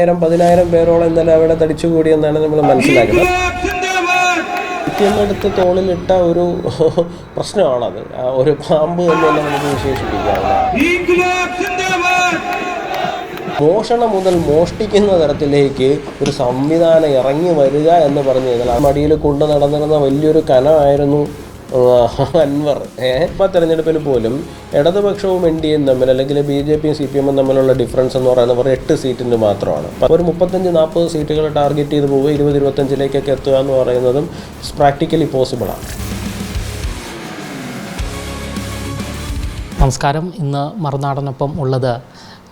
അയ്യായിരം പതിനായിരം പേരോളം ഇന്നലെ അവിടെ തടിച്ചുകൂടിയെന്നാണ് നമ്മൾ മനസ്സിലാക്കുന്നത്. എടുത്ത് തോളിലിട്ട ഒരു പ്രശ്നമാണത്. ഒരു പാമ്പ് എന്ന് തന്നെ നമുക്ക് വിശേഷിപ്പിക്കാവുന്ന മോഷണം മുതൽ മോഷ്ടിക്കുന്ന തരത്തിലേക്ക് ഒരു സംവിധാനം ഇറങ്ങി വരിക എന്ന് പറഞ്ഞു കഴിഞ്ഞാൽ ആ മടിയിൽ കൊണ്ടു നടന്നിരുന്ന വലിയൊരു കനമായിരുന്നു. അൻവർ. ഇപ്പോൾ ഇപ്പം തെരഞ്ഞെടുപ്പിൽ പോലും ഇടതുപക്ഷവും എൻ ഡി എയും തമ്മിൽ അല്ലെങ്കിൽ ബി ജെ പിയും സി പി എമ്മും തമ്മിലുള്ള ഡിഫറൻസ് എന്ന് പറയുന്നത് വെറും എട്ട് സീറ്റിന് മാത്രമാണ്. ഒരു മുപ്പത്തഞ്ച് നാൽപ്പത് സീറ്റുകൾ ടാർഗറ്റ് ചെയ്ത് പോവുക ഇരുപത് ഇരുപത്തഞ്ചിലേക്കൊക്കെ എത്തുക എന്ന് പറയുന്നതും പ്രാക്ടിക്കലി പോസിബിളാണ് നമസ്കാരം. ഇന്ന് മറുനാടനൊപ്പം ഉള്ളത്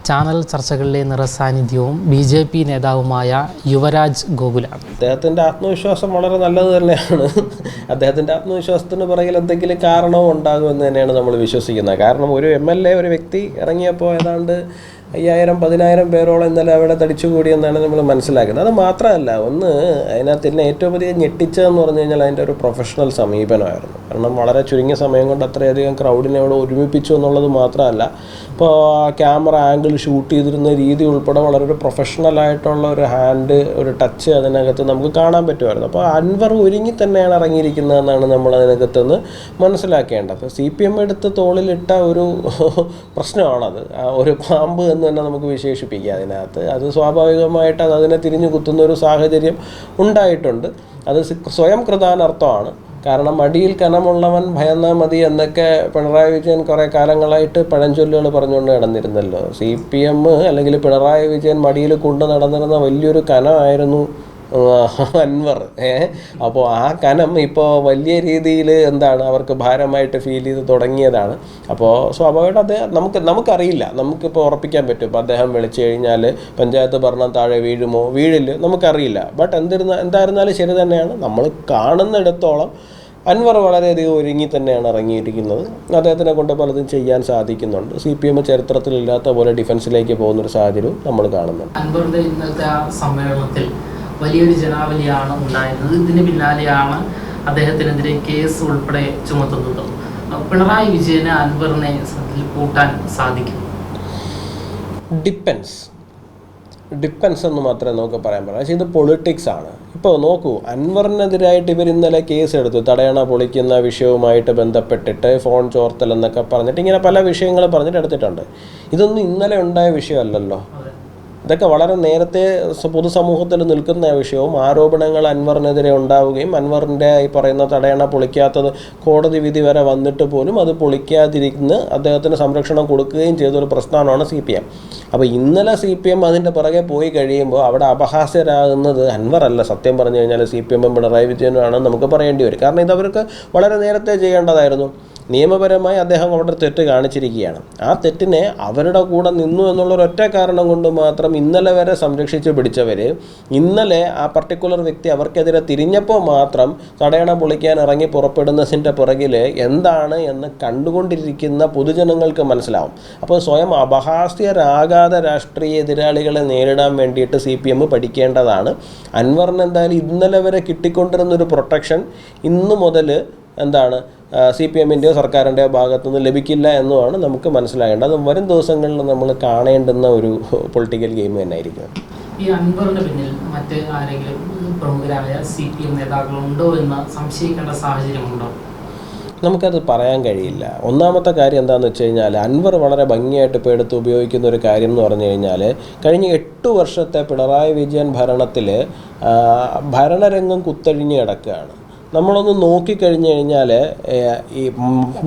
ചാനൽ ചർച്ചകളിലെ നിറസാന്നിധ്യവും ബി ജെ പി നേതാവുമായ യുവരാജ് ഗോകുലാണ്. അദ്ദേഹത്തിന്റെ ആത്മവിശ്വാസം വളരെ നല്ലത് തന്നെയാണ്. അദ്ദേഹത്തിന്റെ ആത്മവിശ്വാസത്തിന് പുറകിൽ എന്തെങ്കിലും കാരണവും ഉണ്ടാകുമെന്ന് തന്നെയാണ് നമ്മൾ വിശ്വസിക്കുന്നത്. കാരണം ഒരു എം എൽ എ ഒരു വ്യക്തി ഇറങ്ങിയപ്പോൾ ഏതാണ്ട് അയ്യായിരം പതിനായിരം പേരോളം ഇന്നലെ അവിടെ തടിച്ചുകൂടിയെന്നാണ് നമ്മൾ മനസ്സിലാക്കുന്നത്. അത് മാത്രമല്ല ഒന്ന് അതിനകത്ത് എന്നെ ഏറ്റവും അധികം ഞെട്ടിച്ചതെന്ന് പറഞ്ഞു കഴിഞ്ഞാൽ അതിന്റെ ഒരു പ്രൊഫഷണൽ സമീപനമായിരുന്നു. കാരണം വളരെ ചുരുങ്ങിയ സമയം കൊണ്ട് അത്രയധികം ക്രൗഡിനെ അവിടെ ഒരുമിപ്പിച്ചു എന്നുള്ളത് മാത്രമല്ല ഇപ്പോൾ ക്യാമറ ആംഗിൾ ഷൂട്ട് ചെയ്തിരുന്ന രീതി ഉൾപ്പെടെ വളരെ ഒരു പ്രൊഫഷണലായിട്ടുള്ള ഒരു ഹാൻഡ് ഒരു ടച്ച് അതിനകത്ത് നമുക്ക് കാണാൻ പറ്റുമായിരുന്നു. അപ്പോൾ അൻവർ ഒരുങ്ങി തന്നെയാണ് ഇറങ്ങിയിരിക്കുന്നതെന്നാണ് നമ്മൾ അതിനകത്ത് നിന്ന് മനസ്സിലാക്കേണ്ടത്. സി പി എം എടുത്ത് തോളിലിട്ട ഒരു പ്രശ്നമാണത്. ഒരു പാമ്പ് എന്ന് തന്നെ നമുക്ക് വിശേഷിപ്പിക്കാം അതിനകത്ത്. അത് സ്വാഭാവികമായിട്ട് അത് അതിനെ തിരിഞ്ഞു കുത്തുന്ന ഒരു സാഹചര്യം ഉണ്ടായിട്ടുണ്ട്. അത് സ്വയം കൃതാനർത്ഥമാണ്. കാരണം മടിയിൽ കനമുള്ളവൻ ഭയന്നാ മതി എന്നൊക്കെ പിണറായി വിജയൻ കുറേ കാലങ്ങളായിട്ട് പഴഞ്ചൊല്ലുകൾ പറഞ്ഞുകൊണ്ട് നടന്നിരുന്നല്ലോ. സി പി എം അല്ലെങ്കിൽ പിണറായി വിജയൻ മടിയിൽ കൊണ്ടു നടന്നിരുന്ന വലിയൊരു കനമായിരുന്നു അൻവർ. അപ്പോൾ ആ കനം ഇപ്പോൾ വലിയ രീതിയിൽ എന്താണ് അവർക്ക് ഭാരമായിട്ട് ഫീൽ ചെയ്ത് തുടങ്ങിയതാണ്. അപ്പോൾ സ്വാഭാവികമായിട്ട് അദ്ദേഹം നമുക്ക് നമുക്കറിയില്ല. നമുക്കിപ്പോൾ ഉറപ്പിക്കാൻ പറ്റും. ഇപ്പോൾ അദ്ദേഹം വിളിച്ചു കഴിഞ്ഞാൽ പഞ്ചായത്ത് ഭരണം താഴെ വീഴുമോ? വീഴില്ല. നമുക്കറിയില്ല. ബട്ട് എന്തിരുന്ന എന്തായിരുന്നാലും ശരി തന്നെയാണ്. നമ്മൾ കാണുന്നിടത്തോളം അൻവർ വളരെയധികം ഒരുങ്ങി തന്നെയാണ് ഇറങ്ങിയിരിക്കുന്നത്. അദ്ദേഹത്തിനെ കൊണ്ട് പലതും ചെയ്യാൻ സാധിക്കുന്നുണ്ട്. സി പി എം ചരിത്രത്തിലില്ലാത്ത പോലെ ഡിഫൻസിലേക്ക് പോകുന്നൊരു സാഹചര്യവും നമ്മൾ കാണുന്നുണ്ട്. അൻവറിന്റെ ഇന്നത്തെ സമ്മേളനത്തിൽ വലിയൊരു ജനാവലിയാണ് ഉണ്ടായിരുന്നത്. ഇതിന് പിന്നാലെയാണ് അദ്ദേഹത്തിനെതിരെ കേസ് ഉൾപ്പെടെ ചുമത്തുന്നത്. പിണറായി വിജയന് അൻവറിനെ കൂട്ടാൻ സാധിക്കും. ഡിപ്പെൻസ്. ഡിപ്പെൻസ് എന്ന് മാത്രമേ നമുക്ക് പറയാൻ പറ്റൂ. പക്ഷേ ഇത് പൊളിറ്റിക്സ് ആണ്. ഇപ്പോൾ നോക്കൂ അൻവറിനെതിരായിട്ട് ഇവർ ഇന്നലെ കേസ് എടുത്തു. തടയണ പൊളിക്കുന്ന വിഷയവുമായിട്ട് ബന്ധപ്പെട്ടിട്ട് ഫോൺ ചോർത്തൽ എന്നൊക്കെ പറഞ്ഞിട്ട് ഇങ്ങനെ പല വിഷയങ്ങൾ പറഞ്ഞിട്ട് എടുത്തിട്ടുണ്ട്. ഇതൊന്നും ഇന്നലെ ഉണ്ടായ വിഷയമല്ലല്ലോ. ഇതൊക്കെ വളരെ നേരത്തെ പൊതുസമൂഹത്തിൽ നിൽക്കുന്ന വിഷയവും ആരോപണങ്ങൾ അൻവറിനെതിരെ ഉണ്ടാവുകയും അൻവറിന്റെ ഈ പറയുന്ന തടയണ പൊളിക്കാത്തത് കോടതി വിധി വരെ വന്നിട്ട് പോലും അത് പൊളിക്കാതിരിക്കുന്ന അദ്ദേഹത്തിന് സംരക്ഷണം കൊടുക്കുകയും ചെയ്തൊരു പ്രസ്ഥാനമാണ് സി പി എം. അപ്പോൾ ഇന്നലെ സി പി എം അതിന്റെ പുറകെ പോയി കഴിയുമ്പോൾ അവിടെ അപഹാസ്യരാകുന്നത് അൻവറല്ല. സത്യം പറഞ്ഞു കഴിഞ്ഞാൽ സി പി എമ്മും പിണറായി വിജയനുമാണെന്ന് നമുക്ക് പറയേണ്ടി വരും. കാരണം ഇതവർക്ക് വളരെ നേരത്തെ ചെയ്യേണ്ടതായിരുന്നു. നിയമപരമായി അദ്ദേഹം അവിടെ തെറ്റ് കാണിച്ചിരിക്കുകയാണ്. ആ തെറ്റിനെ അവരുടെ കൂടെ നിന്നു എന്നുള്ളൊരു ഒറ്റ കാരണം കൊണ്ട് മാത്രം ഇന്നലെ വരെ സംരക്ഷിച്ച് പിടിച്ചവർ ഇന്നലെ ആ പർട്ടിക്കുലർ വ്യക്തി അവർക്കെതിരെ തിരിഞ്ഞപ്പോൾ മാത്രം തടയണ പൊളിക്കാൻ ഇറങ്ങി പുറപ്പെടുന്നതിന്റെ പുറകിൽ എന്താണ് എന്ന് കണ്ടുകൊണ്ടിരിക്കുന്ന പൊതുജനങ്ങൾക്ക് മനസ്സിലാവും. അപ്പോൾ സ്വയം അപഹാസ്യരാകാതെ രാഷ്ട്രീയ എതിരാളികളെ നേരിടാൻ വേണ്ടിയിട്ട് സി പി എം പഠിക്കേണ്ടതാണ്. അൻവറിന് എന്തായാലും ഇന്നലെ വരെ കിട്ടിക്കൊണ്ടിരുന്നൊരു പ്രൊട്ടക്ഷൻ ഇന്ന് മുതൽ എന്താണ് സി പി എമ്മിന്റെയോ സർക്കാരിന്റെയോ ഭാഗത്തുനിന്ന് ലഭിക്കില്ല എന്നുമാണ് നമുക്ക് മനസ്സിലാകേണ്ടത്. അത് വരും ദിവസങ്ങളിൽ നമ്മൾ കാണേണ്ടുന്ന ഒരു പൊളിറ്റിക്കൽ ഗെയിം തന്നെയായിരിക്കും. ഈ അൻവറിന്റെ പിന്നിൽ മറ്റ് ആരെങ്കിലും പ്രമുഖരായ സി പി എം നേതാക്കളുണ്ടോ എന്ന് സംശയിക്കേണ്ട സാഹചര്യമുണ്ടോ? നമുക്കത് പറയാൻ കഴിയില്ല. ഒന്നാമത്തെ കാര്യം എന്താണെന്ന് വെച്ച് കഴിഞ്ഞാൽ അൻവർ വളരെ ഭംഗിയായിട്ട് ഇപ്പോൾ എടുത്ത് ഉപയോഗിക്കുന്ന ഒരു കാര്യം എന്ന് പറഞ്ഞു കഴിഞ്ഞാൽ കഴിഞ്ഞ എട്ട് വർഷത്തെ പിണറായി വിജയൻ ഭരണത്തിൽ ഭരണരംഗം കുത്തഴിഞ്ഞ് കിടക്കുകയാണ്. നമ്മളൊന്ന് നോക്കിക്കഴിഞ്ഞു കഴിഞ്ഞാൽ ഈ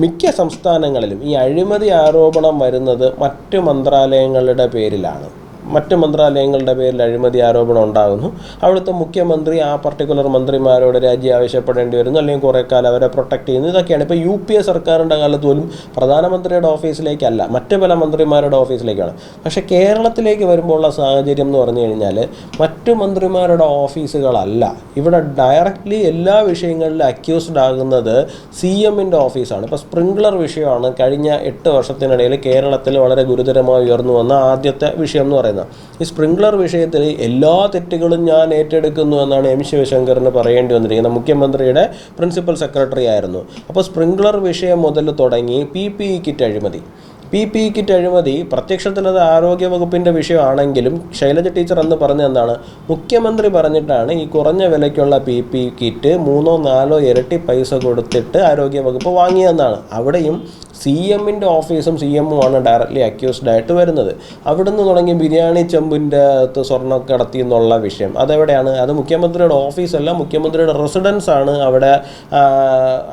മിക്ക സംസ്ഥാനങ്ങളിലും ഈ അഴിമതി ആരോപണം വരുന്നത് മറ്റ് മന്ത്രാലയങ്ങളുടെ പേരിലാണ്. മറ്റ് മന്ത്രാലയങ്ങളുടെ പേരിൽ അഴിമതി ആരോപണം ഉണ്ടാകുന്നു. അവിടുത്തെ മുഖ്യമന്ത്രി ആ പർട്ടിക്കുലർ മന്ത്രിമാരോട് രാജി ആവശ്യപ്പെടേണ്ടി വരുന്നു. അല്ലെങ്കിൽ കുറേ കാലം അവരെ പ്രൊട്ടക്ട് ചെയ്യുന്നു. ഇതൊക്കെയാണ്. ഇപ്പോൾ യു പി എ സർക്കാരിന്റെ കാലത്ത് പോലും പ്രധാനമന്ത്രിയുടെ ഓഫീസിലേക്കല്ല മറ്റ് പല മന്ത്രിമാരുടെ ഓഫീസിലേക്കാണ് പക്ഷേ കേരളത്തിലേക്ക് വരുമ്പോൾ ഉള്ള സാഹചര്യം എന്ന് പറഞ്ഞു കഴിഞ്ഞാൽ മറ്റു മന്ത്രിമാരുടെ ഓഫീസുകളല്ല ഇവിടെ ഡയറക്റ്റ്ലി എല്ലാ വിഷയങ്ങളിലും അക്യൂസ്ഡ് ആകുന്നത് സി എമ്മിന്റെ ഓഫീസാണ് ഇപ്പോൾ സ്പ്രിംഗ്ലർ വിഷയമാണ് കഴിഞ്ഞ എട്ട് വർഷത്തിനിടയിൽ കേരളത്തിൽ വളരെ ഗുരുതരമായി ഉയർന്നു വന്ന ആദ്യത്തെ വിഷയം എന്ന് പറയുന്നത്. ഈ സ്പ്രിംഗ്ലർ വിഷയത്തിൽ എല്ലാ തെറ്റുകളും ഞാൻ ഏറ്റെടുക്കുന്നു എന്നാണ് എം ശിവശങ്കറിന് പറയേണ്ടി വന്നിരിക്കുന്നത്. മുഖ്യമന്ത്രിയുടെ പ്രിൻസിപ്പൽ സെക്രട്ടറി ആയിരുന്നു. അപ്പോൾ സ്പ്രിംഗ്ലർ വിഷയം മുതൽ തുടങ്ങി പി പി ഇ കിറ്റ് അഴിമതി. പി പി കിറ്റ് അഴിമതി പ്രത്യക്ഷത്തിൽ അത് ആരോഗ്യ വകുപ്പിന്റെ വിഷയമാണെങ്കിലും ശൈലജ ടീച്ചർ എന്ന് പറഞ്ഞ എന്താണ്? മുഖ്യമന്ത്രി പറഞ്ഞിട്ടാണ് ഈ കുറഞ്ഞ വിലയ്ക്കുള്ള പി പി കിറ്റ് മൂന്നോ നാലോ ഇരട്ടി പൈസ കൊടുത്തിട്ട് ആരോഗ്യ വകുപ്പ് വാങ്ങിയെന്നാണ് അവിടെയും സി എമ്മിന്റെ ഓഫീസും സി എമ്മും ആണ് ഡയറക്റ്റ്ലി അക്യൂസ്ഡ് ആയിട്ട് വരുന്നത്. അവിടുന്ന് തുടങ്ങി ബിരിയാണി ചെമ്പിന്റെ അകത്ത് സ്വർണം കടത്തി എന്നുള്ള വിഷയം. അതെവിടെയാണ്? അത് മുഖ്യമന്ത്രിയുടെ ഓഫീസല്ല മുഖ്യമന്ത്രിയുടെ റെസിഡൻസ് ആണ് അവിടെ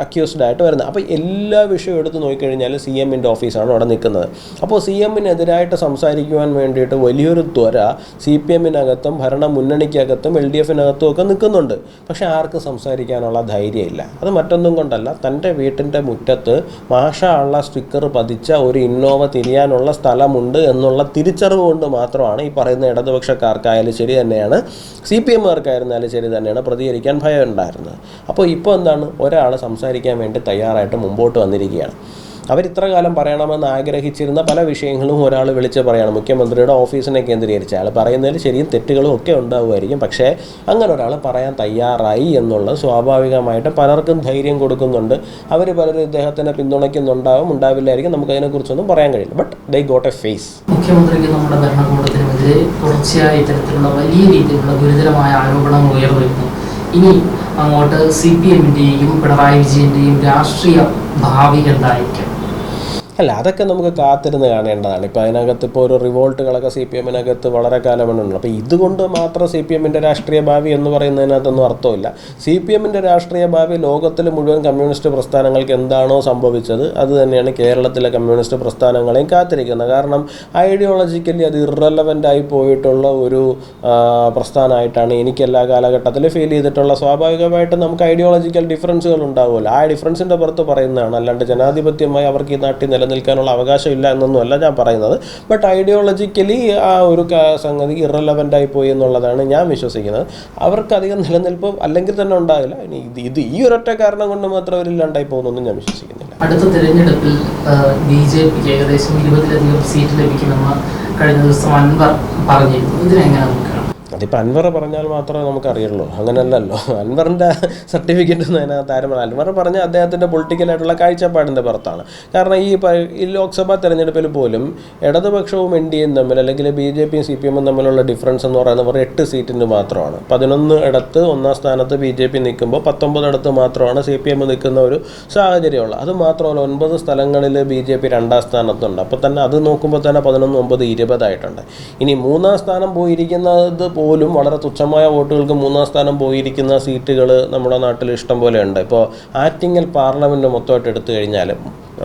അക്യൂസ്ഡ് ആയിട്ട് വരുന്നത്. അപ്പോൾ എല്ലാ വിഷയവും എടുത്ത് നോക്കിക്കഴിഞ്ഞാൽ സി എമ്മിന്റെ ഓഫീസാണ് അവിടെ നിൽക്കുന്നത്. അപ്പോൾ സി എമ്മിനെതിരായിട്ട് സംസാരിക്കുവാൻ വേണ്ടിയിട്ട് വലിയൊരു ത്വര സി പി എമ്മിനകത്തും ഭരണ മുന്നണിക്കകത്തും എൽ ഡി എഫിനകത്തും ഒക്കെ നിൽക്കുന്നുണ്ട്. പക്ഷേ ആർക്കും സംസാരിക്കാനുള്ള ധൈര്യമില്ല. അത് മറ്റൊന്നും കൊണ്ടല്ല തന്റെ വീട്ടിന്റെ മുറ്റത്ത് മാഷ ഉള്ള സ്റ്റിക്കർ പതിച്ച ഒരു ഇന്നോവ തിരിയാനുള്ള സ്ഥലമുണ്ട് എന്നുള്ള തിരിച്ചറിവ് കൊണ്ട് മാത്രമാണ് ഈ പറയുന്ന ഇടതുപക്ഷക്കാർക്കായാലും ശരി തന്നെയാണ്. സി പി എമ്മുകാർക്കായിരുന്നാലും ശരി തന്നെയാണ് പ്രതികരിക്കാൻ ഭയം ഉണ്ടായിരുന്നത് അപ്പോൾ ഇപ്പോൾ എന്താണ്? ഒരാൾ സംസാരിക്കാൻ വേണ്ടി തയ്യാറായിട്ട് മുമ്പോട്ട് വന്നിരിക്കുകയാണ്. അവർ ഇത്ര കാലം പറയണമെന്ന് ആഗ്രഹിച്ചിരുന്ന പല വിഷയങ്ങളും ഒരാൾ വിളിച്ച് പറയണം. മുഖ്യമന്ത്രിയുടെ ഓഫീസിനെ കേന്ദ്രീകരിച്ച് അയാൾ പറയുന്നതിൽ ശരിയും തെറ്റുകളും ഒക്കെ ഉണ്ടാവുമായിരിക്കും. പക്ഷേ അങ്ങനെ ഒരാൾ പറയാൻ തയ്യാറായി എന്നുള്ളത് സ്വാഭാവികമായിട്ട് പലർക്കും ധൈര്യം കൊടുക്കുന്നുണ്ട്. അവർ പലരും ഇദ്ദേഹത്തിനെ പിന്തുണയ്ക്കുന്നുണ്ടാവും ഉണ്ടാവില്ലായിരിക്കും. നമുക്ക് അതിനെക്കുറിച്ചൊന്നും പറയാൻ കഴിയില്ല. But they got a face മുഖ്യമന്ത്രിക്ക് നമ്മുടെ ഭരണകൂടത്തിനെതിരെ തുടർച്ചയായ ഇത്തരത്തിലുള്ള വലിയ രീതിയിലുള്ള ഗുരുതരമായ ആരോപണങ്ങൾ ഉയർന്നിരുന്നു. ഇനി അങ്ങോട്ട് സി പി എമ്മിന്റെയും പിണറായി വിജയന്റെയും രാഷ്ട്രീയ ഭാവി എന്തായിരിക്കും? അല്ല അതൊക്കെ നമുക്ക് കാത്തിരുന്ന് കാണേണ്ടതാണ്. ഇപ്പോൾ അതിനകത്ത് ഇപ്പോൾ ഒരു റിവോൾട്ടുകളൊക്കെ സി പി എമ്മിനകത്ത് വളരെ കാലമുണ്ട് അപ്പോൾ ഇതുകൊണ്ട് മാത്രം സി പി എമ്മിന്റെ രാഷ്ട്രീയ ഭാവി എന്ന് പറയുന്നതിനകത്തൊന്നും അർത്ഥമില്ല. സി പി എമ്മിന്റെ രാഷ്ട്രീയ ഭാവി ലോകത്തിൽ മുഴുവൻ കമ്മ്യൂണിസ്റ്റ് പ്രസ്ഥാനങ്ങൾക്ക് എന്താണോ സംഭവിച്ചത് അത് തന്നെയാണ് കേരളത്തിലെ കമ്മ്യൂണിസ്റ്റ് പ്രസ്ഥാനങ്ങളെയും കാത്തിരിക്കുന്നത്. കാരണം ഐഡിയോളജിക്കലി അത് ഇറലവന്റ് ആയി പോയിട്ടുള്ള ഒരു പ്രസ്ഥാനമായിട്ടാണ് എനിക്ക് എല്ലാ കാലഘട്ടത്തിലും ഫീൽ ചെയ്തിട്ടുള്ള. സ്വാഭാവികമായിട്ടും നമുക്ക് ഐഡിയോളജിക്കൽ ഡിഫറൻസുകൾ ഉണ്ടാവുമല്ലോ. ആ ഡിഫറൻസിന്റെ പുറത്ത് പറയുന്നതാണ് അല്ലാണ്ട് ജനാധിപത്യമായി അവർക്ക് ഈ നാട്ടിൽ നിലനിൽക്കാനുള്ള അവകാശമില്ല എന്നൊന്നുമല്ല ഞാൻ പറയുന്നത്. ബട്ട് ഐഡിയോളജിക്കലി ആ ഒരു സംഗതി ഇറലവന്റ് ആയി പോയി എന്നുള്ളതാണ് ഞാൻ വിശ്വസിക്കുന്നത്. അവർക്ക് അധികം നിലനിൽപ്പ് അല്ലെങ്കിൽ തന്നെ ഉണ്ടാകില്ല. ഇനി ഇത് ഇത് ഈ ഒരൊറ്റ കാരണം കൊണ്ട് മാത്രം അവരില്ലാണ്ടായി പോകുന്നൊന്നും ഞാൻ വിശ്വസിക്കുന്നില്ല. അടുത്ത തിരഞ്ഞെടുപ്പിൽ ബി ജെ പിക്ക് ഏകദേശം ഇരുപതിലധികം സീറ്റ് ലഭിക്കുമെന്ന് കഴിഞ്ഞ ദിവസം അൻവർ പറഞ്ഞിരുന്നു. ഇതിനെങ്ങനെ നോക്കണം അതിപ്പോൾ അൻവർ പറഞ്ഞാൽ മാത്രമേ നമുക്ക് നമുക്കറിയുള്ളൂ. അങ്ങനെയല്ലല്ലോ അൻവറിന്റെ സർട്ടിഫിക്കറ്റ് ഒന്നും അതിനകത്ത് അൻവർ പറഞ്ഞ അദ്ദേഹത്തിന്റെ പൊളിറ്റിക്കലായിട്ടുള്ള കാഴ്ചപ്പാടിന്റെ പുറത്താണ്. കാരണം ഈ ഈ ലോക്സഭാ തെരഞ്ഞെടുപ്പിൽ പോലും ഇടതുപക്ഷവും എൻ ഡി എയും തമ്മിൽ അല്ലെങ്കിൽ ബി ജെ പിയും സി പി എമ്മും തമ്മിലുള്ള ഡിഫറൻസ് എന്ന് പറയുന്നത് വെറും എട്ട് സീറ്റിന് മാത്രമാണ്. പതിനൊന്ന് ഇടത്ത് ഒന്നാം സ്ഥാനത്ത് ബി ജെ പി നിൽക്കുമ്പോൾ പത്തൊമ്പത് ഇടത്ത് മാത്രമാണ് സി പി എം നിൽക്കുന്ന ഒരു സാഹചര്യമുള്ളത്. അത് മാത്രമല്ല ഒൻപത് സ്ഥലങ്ങളിൽ ബി ജെ പി രണ്ടാം സ്ഥാനത്തുണ്ട്. അപ്പോൾ തന്നെ അത് നോക്കുമ്പോൾ തന്നെ പതിനൊന്ന് ഒമ്പത് ഇരുപതായിട്ടുണ്ട്. ഇനി മൂന്നാം സ്ഥാനം പോയിരിക്കുന്നത് പോലും വളരെ തുച്ഛമായ വോട്ടുകൾക്ക് മൂന്നാം സ്ഥാനം പോയിരിക്കുന്ന സീറ്റുകൾ നമ്മുടെ നാട്ടിൽ ഇഷ്ടം പോലെ ഉണ്ട്. ഇപ്പോൾ ആറ്റിങ്ങൽ പാർലമെന്റ് മൊത്തമായിട്ട് എടുത്തു കഴിഞ്ഞാൽ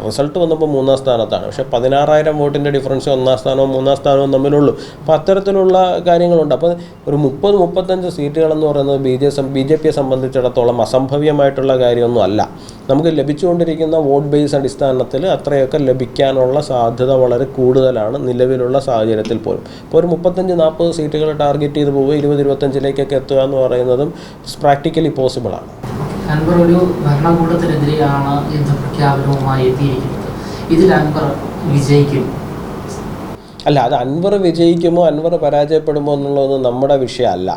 റിസൾട്ട് വന്നപ്പോൾ മൂന്നാം സ്ഥാനത്താണ്. പക്ഷേ പതിനാറായിരം വോട്ടിന്റെ ഡിഫറൻസ് ഒന്നാം സ്ഥാനവും മൂന്നാം സ്ഥാനവും തമ്മിലുള്ളൂ. അപ്പോൾ അത്തരത്തിലുള്ള കാര്യങ്ങളുണ്ട്. അപ്പോൾ ഒരു മുപ്പത് മുപ്പത്തഞ്ച് സീറ്റുകളെന്ന് പറയുന്നത് ബി ജെ ബി ജെ പിയെ സംബന്ധിച്ചിടത്തോളം അസംഭവ്യമായിട്ടുള്ള കാര്യമൊന്നും അല്ല. നമുക്ക് ലഭിച്ചുകൊണ്ടിരിക്കുന്ന വോട്ട് ബേസ് അടിസ്ഥാനത്തിൽ അത്രയൊക്കെ ലഭിക്കാനുള്ള സാധ്യത വളരെ കൂടുതലാണ് നിലവിലുള്ള സാഹചര്യത്തിൽ പോലും. ഇപ്പോൾ ഒരു മുപ്പത്തഞ്ച് നാൽപ്പത് സീറ്റുകൾ ടാർഗറ്റ് ചെയ്ത് പോവുക ഇരുപത് ഇരുപത്തഞ്ചിലേക്കൊക്കെ എത്തുക എന്ന് പറയുന്നതും പ്രാക്ടിക്കലി പോസിബിളാണ്. അൻവർ ഒരു ഭരണകൂടത്തിനെതിരെയാണ് യുദ്ധപ്രഖ്യാപനവുമായി എത്തിയിരിക്കുന്നത്. ഇതിൽ അൻവർ വിജയിക്കും. അല്ല അത് അൻവർ വിജയിക്കുമോ അൻവർ പരാജയപ്പെടുമോ എന്നുള്ളതൊന്നും നമ്മുടെ വിഷയമല്ല.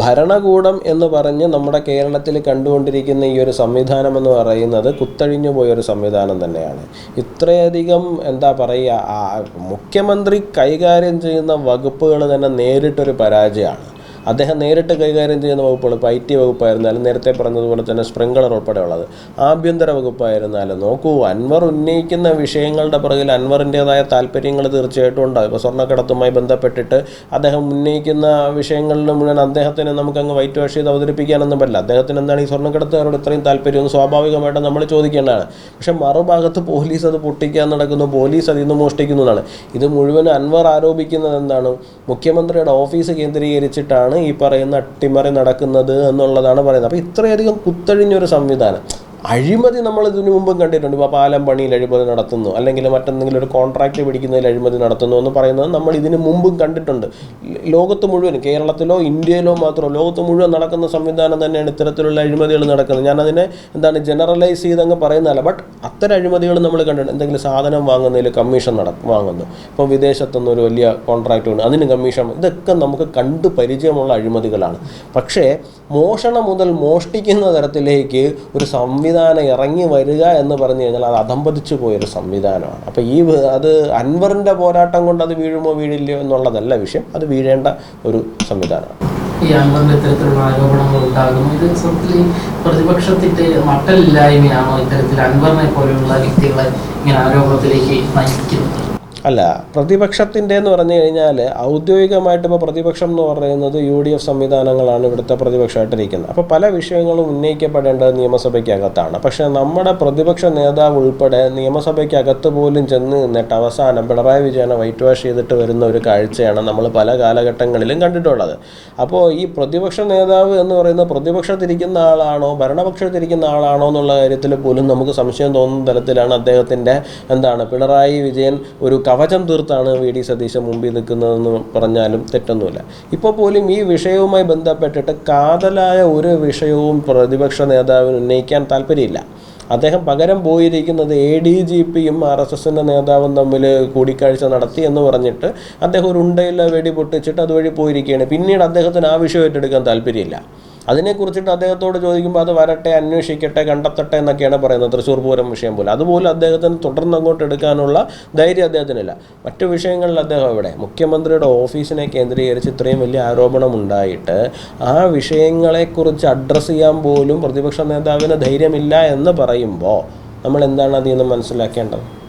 ഭരണകൂടം എന്ന് പറഞ്ഞ് നമ്മുടെ കേരളത്തിൽ കണ്ടുകൊണ്ടിരിക്കുന്ന ഈ ഒരു സംവിധാനം എന്ന് പറയുന്നത് കുത്തഴിഞ്ഞു പോയൊരു സംവിധാനം തന്നെയാണ്. ഇത്രയധികം എന്താ പറയുക മുഖ്യമന്ത്രി കൈകാര്യം ചെയ്യുന്ന വകുപ്പുകൾ തന്നെ നേരിട്ടൊരു പരാജയമാണ്. അദ്ദേഹം നേരിട്ട് കൈകാര്യം ചെയ്യുന്ന വകുപ്പുകൾ ഇപ്പോൾ ഐ ടി വകുപ്പായിരുന്നാലും നേരത്തെ പറഞ്ഞതുപോലെ തന്നെ സ്പ്രിംഗ്ലർ ഉൾപ്പെടെയുള്ളത്. ആഭ്യന്തര വകുപ്പായിരുന്നാലും നോക്കൂ അൻവർ ഉന്നയിക്കുന്ന വിഷയങ്ങളുടെ പുറകിൽ അൻവറിന്റേതായ താല്പര്യങ്ങൾ തീർച്ചയായിട്ടും ഉണ്ടാകും ഇപ്പോൾ സ്വർണക്കടത്തുമായി ബന്ധപ്പെട്ടിട്ട് അദ്ദേഹം ഉന്നയിക്കുന്ന വിഷയങ്ങളിൽ മുഴുവൻ അദ്ദേഹത്തിന് നമുക്കങ്ങ് വൈറ്റ് വാഷ് ചെയ്ത് അവതരിപ്പിക്കാനൊന്നും പറ്റില്ല അദ്ദേഹത്തിന് എന്താണ് ഈ സ്വർണക്കടത്തുകാരോട് ഇത്രയും താല്പര്യം? സ്വാഭാവികമായിട്ടും നമ്മൾ ചോദിക്കേണ്ടതാണ്. പക്ഷേ മറുഭാഗത്ത് പോലീസ് അത് പൊട്ടിക്കാൻ നടക്കുന്നു. പോലീസ് അതിൽ നിന്ന് മോഷ്ടിക്കുന്നതാണ് ഇത് മുഴുവൻ അൻവർ ആരോപിക്കുന്നത് എന്താണ് മുഖ്യമന്ത്രിയുടെ ഓഫീസ് കേന്ദ്രീകരിച്ചിട്ടാണ് ഈ പറയുന്ന അട്ടിമറി നടക്കുന്നത് എന്നുള്ളതാണ് പറയുന്നത്. അപ്പോൾ ഇത്രയധികം കുത്തഴിഞ്ഞൊരു സംവിധാനം. അഴിമതി നമ്മൾ ഇതിനു മുമ്പും കണ്ടിട്ടുണ്ട്. ഇപ്പോൾ പാലം പണിയിൽ അഴിമതി നടത്തുന്നു. അല്ലെങ്കിൽ മറ്റെന്തെങ്കിലും ഒരു കോൺട്രാക്റ്റ് പിടിക്കുന്നതിൽ അഴിമതി നടത്തുന്നു എന്ന് പറയുന്നത് നമ്മൾ ഇതിനു മുമ്പും കണ്ടിട്ടുണ്ട്. ലോകത്ത് മുഴുവൻ കേരളത്തിലോ ഇന്ത്യയിലോ മാത്രമോ ലോകത്ത് മുഴുവൻ നടക്കുന്ന സംവിധാനം തന്നെയാണ് ഇത്തരത്തിലുള്ള അഴിമതികൾ നടക്കുന്നത്. ഞാനതിനെ എന്താണ് ജനറലൈസ് ചെയ്തങ്ങ് പറയുന്നതല്ല. ബട്ട് അത്തരം അഴിമതികൾ നമ്മൾ കണ്ടിട്ടുണ്ട്. എന്തെങ്കിലും സാധനം വാങ്ങുന്നതിൽ കമ്മീഷൻ നട വാങ്ങുന്നു. ഇപ്പോൾ വിദേശത്തുനിന്ന് ഒരു വലിയ കോൺട്രാക്റ്റ് വേണം അതിന് കമ്മീഷൻ ഇതൊക്കെ നമുക്ക് കണ്ടു പരിചയമുള്ള അഴിമതികളാണ്. പക്ഷേ മോഷണം മുതൽ മോഷ്ടിക്കുന്ന തരത്തിലേക്ക് ഒരു സംവിധാനം സംവിധാനം ഇറങ്ങി വരിക എന്ന് പറഞ്ഞു കഴിഞ്ഞാൽ അത് അധംപതിച്ചു പോയൊരു സംവിധാനമാണ്. അപ്പോൾ ഈ അത് അൻവറിന്റെ പോരാട്ടം കൊണ്ട് അത് വീഴുമോ വീഴില്ലയോ എന്നുള്ളതല്ല വിഷയം. അത് വീഴേണ്ട ഒരു സംവിധാനമാണ്. ഈ അൻവറിന്റെ ഇത്തരത്തിലുള്ള ആരോപണങ്ങൾ ഉണ്ടാകുന്നു. ഇത് സത്യത്തിൽ പ്രതിപക്ഷത്തിന്റെ മട്ടലില്ലായ്മയാണോ ഇത്തരത്തിൽ അൻവറിനെ പോലെയുള്ള വ്യക്തികളെ ഇങ്ങനെ ആരോപണത്തിലേക്ക് നയിക്കുന്നത്? അല്ല പ്രതിപക്ഷത്തിന്റെ എന്ന് പറഞ്ഞു കഴിഞ്ഞാൽ ഔദ്യോഗികമായിട്ട് ഇപ്പോൾ പ്രതിപക്ഷം എന്ന് പറയുന്നത് യു ഡി എഫ് സംവിധാനങ്ങളാണ് ഇവിടുത്തെ പ്രതിപക്ഷമായിട്ടിരിക്കുന്നത്. അപ്പോൾ പല വിഷയങ്ങളും ഉന്നയിക്കപ്പെടേണ്ടത് നിയമസഭയ്ക്കകത്താണ്. പക്ഷേ നമ്മുടെ പ്രതിപക്ഷ നേതാവ് ഉൾപ്പെടെ നിയമസഭയ്ക്കകത്ത് പോലും ചെന്ന് നിന്നിട്ട് അവസാനം പിണറായി വിജയനെ വൈറ്റ് വാഷ് ചെയ്തിട്ട് വരുന്ന ഒരു കാഴ്ചയാണ് നമ്മൾ പല കാലഘട്ടങ്ങളിലും കണ്ടിട്ടുള്ളത്. അപ്പോൾ ഈ പ്രതിപക്ഷ നേതാവ് എന്ന് പറയുന്നത് പ്രതിപക്ഷത്തിരിക്കുന്ന ആളാണോ ഭരണപക്ഷത്തിരിക്കുന്ന ആളാണോ എന്നുള്ള കാര്യത്തിൽ പോലും നമുക്ക് സംശയം തോന്നുന്ന തരത്തിലാണ് അദ്ദേഹത്തിന്റെ എന്താണ് പിണറായി വിജയൻ ഒരു കവചം തീർത്താണ് വി ഡി സതീശൻ മുമ്പിൽ നിൽക്കുന്നതെന്ന് പറഞ്ഞാലും തെറ്റൊന്നുമില്ല. ഇപ്പോൾ പോലും ഈ വിഷയവുമായി ബന്ധപ്പെട്ടിട്ട് കാതലായ ഒരു വിഷയവും പ്രതിപക്ഷ നേതാവിന് ഉന്നയിക്കാൻ താല്പര്യമില്ല. അദ്ദേഹം പകരം പോയിരിക്കുന്നത് എ ഡി ജി പിയും ആർ എസ് എസിന്റെ നേതാവും തമ്മിൽ കൂടിക്കാഴ്ച നടത്തി എന്ന് പറഞ്ഞിട്ട് അദ്ദേഹം ഒരു ഉണ്ടയില്ല വെടി പൊട്ടിച്ചിട്ട് അതുവഴി പോയിരിക്കുകയാണ്. പിന്നീട് അദ്ദേഹത്തിന് ആ വിഷയം ഏറ്റെടുക്കാൻ താല്പര്യമില്ല. അതിനെക്കുറിച്ചിട്ട് അദ്ദേഹത്തോട് ചോദിക്കുമ്പോൾ അത് വരട്ടെ അന്വേഷിക്കട്ടെ കണ്ടെത്തട്ടെ എന്നൊക്കെയാണ് പറയുന്നത്. തൃശ്ശൂർ പൂരം വിഷയം പോലെ. അതുപോലെ അദ്ദേഹത്തിന് തുടർന്ന് അങ്ങോട്ട് എടുക്കാനുള്ള ധൈര്യം അദ്ദേഹത്തിനില്ല. മറ്റു വിഷയങ്ങളിൽ അദ്ദേഹം ഇവിടെ മുഖ്യമന്ത്രിയുടെ ഓഫീസിനെ കേന്ദ്രീകരിച്ച് ഇത്രയും വലിയ ആരോപണം ഉണ്ടായിട്ട് ആ വിഷയങ്ങളെക്കുറിച്ച് അഡ്രസ്സ് ചെയ്യാൻ പോലും പ്രതിപക്ഷ നേതാവിന് ധൈര്യമില്ല എന്ന് പറയുമ്പോൾ നമ്മൾ എന്താണ് അതിൽ നിന്ന് മനസ്സിലാക്കേണ്ടത്?